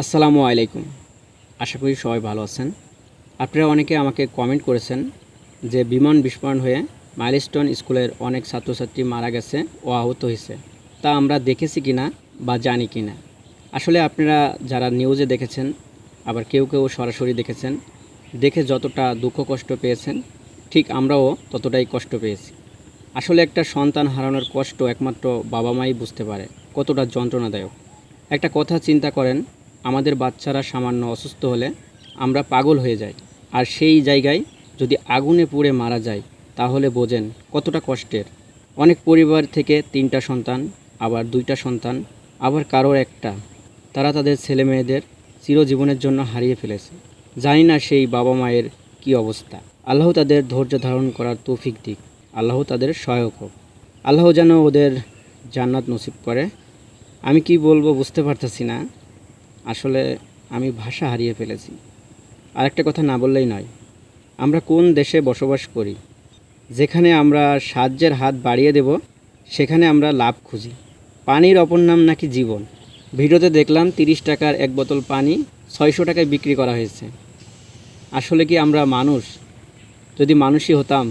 আসসালামু আলাইকুম। আশা করি সবাই ভালো আছেন। আপনারা অনেকে আমাকে কমেন্ট করেছেন যে বিমান বিস্ফোরণ হয়ে মাইলস্টোন স্কুলের অনেক ছাত্রছাত্রী মারা গেছে ও আহত হয়েছে। তা আমরা দেখেছি কিনা বা জানি কিনা? আসলে আপনারা যারা নিউজে দেখেছেন, আবার কেউ কেউ সরাসরি দেখেছেন, দেখে যতটা দুঃখ কষ্ট পেয়েছেন, ঠিক আমরাও ততটাই কষ্ট পেয়েছি। আসলে একটা সন্তান হারানোর কষ্ট একমাত্র বাবা মাই বুঝতে পারে, কতটা যন্ত্রণাদায়ক। একটা কথা চিন্তা করেন আমাদের বাচ্চারা সামান্য অসুস্থ হলে আমরা পাগল হয়ে যাই। আর সেই জায়গায় যদি আগুনে পুড়ে মারা যায়, তাহলে বোঝেন কতটা কষ্টের। অনেক পরিবার থেকে তিনটা সন্তান, আবার দুইটা সন্তান, আবার কারোর একটা। তারা তাদের ছেলে মেয়েদের চিরজীবনের জন্য হারিয়ে ফেলেছে। জানি না সেই বাবা মায়ের কি অবস্থা। আল্লাহ তাদের ধৈর্য ধারণ করার তৌফিক দিক। আল্লাহ তাদের সহায়ক হোক। আল্লাহ যেন ওদের জান্নাত নসিব করে। আমি কি বলব বুঝতে পারতেছি না। আসলে আমি ভাষা হারিয়ে ফেলেছি। আরেকটা কথা না বললেই নয়, আমরা কোন দেশে বসবাস করি, যেখানে আমরা সাহায্যের হাত বাড়িয়ে দেব, সেখানে আমরা লাভ খুঁজি। পানির অপর নাম নাকি জীবন। ভিডিওতে দেখলাম তিরিশ টাকার এক বোতল পানি ছয়শো টাকায় বিক্রি করা হয়েছে। আসলে কি আমরা মানুষ? যদি মানুষই হতাম,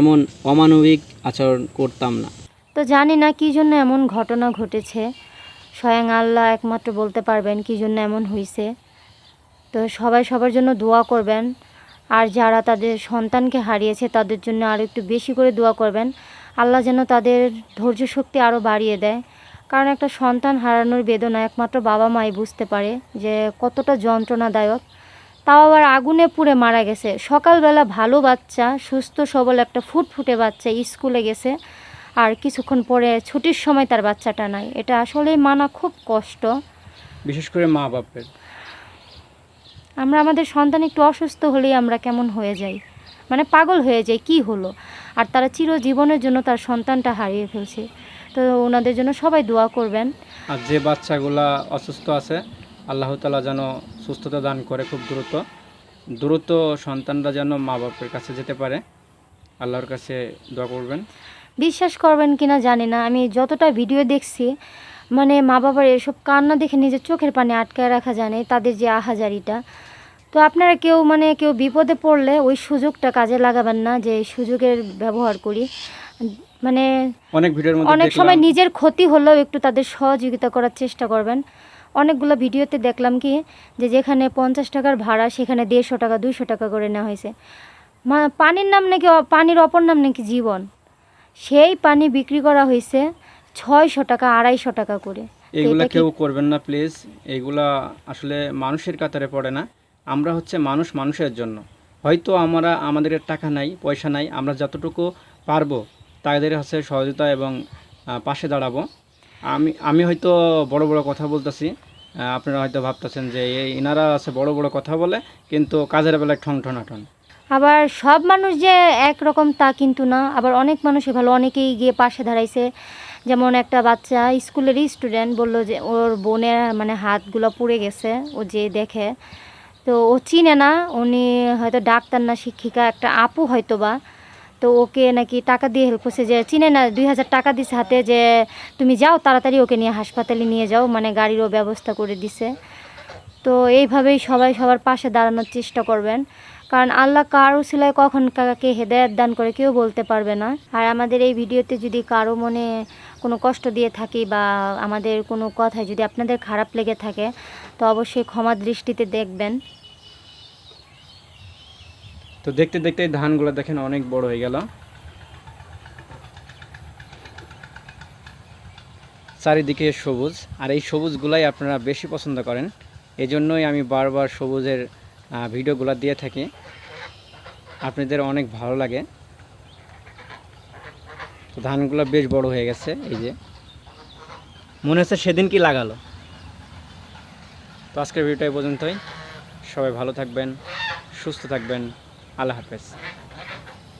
এমন অমানবিক আচরণ করতাম না। তো জানি না কী জন্য এমন ঘটনা ঘটেছে। স্বয়ং আল্লাহ একমাত্র বলতে পারবেন কী জন্য এমন হয়েছে তো সবাই সবার জন্য দোয়া করবেন। আর যারা তাদের সন্তানকে হারিয়েছে, তাদের জন্য আরও একটু বেশি করে দোয়া করবেন। আল্লাহ যেন তাদের ধৈর্য শক্তি আরও বাড়িয়ে দেয়। কারণ একটা সন্তান হারানোর বেদনা একমাত্র বাবা মাই বুঝতে পারে যে কতটা যন্ত্রণাদায়ক। তাও আবার আগুনে পুড়ে মারা গেছে। সকালবেলা ভালো বাচ্চা, সুস্থ, সবল একটা ফুটফুটে বাচ্চা স্কুলে গেছে। আর কিছুক্ষণ পরে ছুটির সময় তার বাচ্চাটা নাই। এটা আসলেই মানা খুব কষ্ট। বিশেষ করে মা বাপের। আমরা আমাদের সন্তান একটু অসুস্থ হলেই আমরা কেমন হয়ে যাই? মানে পাগল হয়ে যাই কি হলো? আর তারা চিরজীবনের জন্য তার সন্তানটা হারিয়ে ফেলছে। তো ওনাদের জন্য সবাই দোয়া করবেন। আর যে বাচ্চাগুলা অসুস্থ আছে আল্লাহ তালা যেন সুস্থতা দান করে খুব দ্রুত। দ্রুত সন্তানরা যেন মা বাপের কাছে যেতে পারে। আল্লাহর কাছে দোয়া করবেন। বিশ্বাস করবেন কিনা জানি না। আমি যতটা ভিডিও দেখছি মানে মা বাবার এসব কান্না দেখে নিজের চোখের পানি আটকায় রাখা জানে তাদের যে আহাজারিটা। তো আপনারা কেউ মানে কেউ বিপদে পড়লে ওই সুযোগটা কাজে লাগাবেন না যে সুযোগের ব্যবহার করি। মানে অনেক ভিডিওর মধ্যে অনেক সময় নিজের ক্ষতি হলেও একটু তাদের সহযোগিতা করার চেষ্টা করবেন। অনেকগুলো ভিডিওতে দেখলাম কি যে যেখানে পঞ্চাশ টাকার ভাড়া সেখানে দেড়শো টাকা দুইশো টাকা করে নেওয়া হয়েছে। মা পানির নাম নাকি পানির অপর নাম নাকি জীবন? সেই পানি বিক্রি করা হয়েছে ছয়শো টাকা আড়াইশো টাকা করে। কি- কেউ করবেন না প্লিজ। এইগুলা আসলে মানুষের কাতারে পড়ে না। আমরা হচ্ছে মানুষ মানুষের জন্য। হয়তো আমরা আমাদের টাকা নাই পয়সা নাই আমরা যতটুকু পারব তাদের হচ্ছে সহযোগিতা এবং পাশে দাঁড়াবো। আমি আমি হয়তো বড় বড় কথা বলতেছি। আপনারা হয়তো ভাবতেছেন যে এই এনারা আছে বড় বড় কথা বলে কিন্তু কাজের বেলায় ঠং ঠনাঠন আবার সব মানুষ যে একরকম তা কিন্তু না। আবার অনেক মানুষই ভালো অনেকেই গিয়ে পাশে দাঁড়াইছে। যেমন একটা বাচ্চা স্কুলেরই স্টুডেন্ট বলল যে ওর বোনের মানে হাতগুলো পুড়ে গেছে, ও যে দেখে। তো ও চিনে না, উনি হয়তো ডাক্তার না শিক্ষিকা, একটা আপু হয়তো বা তো ওকে নাকি টাকা দিয়ে হেল্প করছে যে, চিনে না, দুই হাজার টাকা দিছে হাতে যে, তুমি যাও তাড়াতাড়ি ওকে নিয়ে হাসপাতালে নিয়ে যাও। মানে গাড়িরও ব্যবস্থা করে দিছে। তো এইভাবেই সবাই সবার পাশে দাঁড়ানোর চেষ্টা করবেন। কারণ আল্লাহ কারও সিলায় কখন কাকে হেদায়ত দান করে কেউ বলতে পারবে না। আর আমাদের এই ভিডিওতে যদি কারও মনে কোনো কষ্ট দিয়ে থাকি বা আমাদের কোনো কথায় যদি আপনাদের খারাপ লেগে থাকে, তো অবশ্যই ক্ষমা দৃষ্টিতে দেখবেন। তো দেখতে দেখতে এই ধানগুলো দেখেন অনেক বড় হয়ে গেল। চারিদিকে সবুজ, আর এই সবুজগুলাই আপনারা বেশি পছন্দ করেন। এজন্যই আমি বারবার সবুজের ভিডিওগুলো দিয়ে থাকি। আপনাদের অনেক ভালো লাগে। তো ধানগুলো বেশ বড় হয়ে গেছে, এই যে। মনে হচ্ছে সেদিন কি লাগালো। তো আজকের ভিডিওটা এই পর্যন্তই। সবাই ভালো থাকবেন, সুস্থ থাকবেন। আল্লাহ হাফেজ।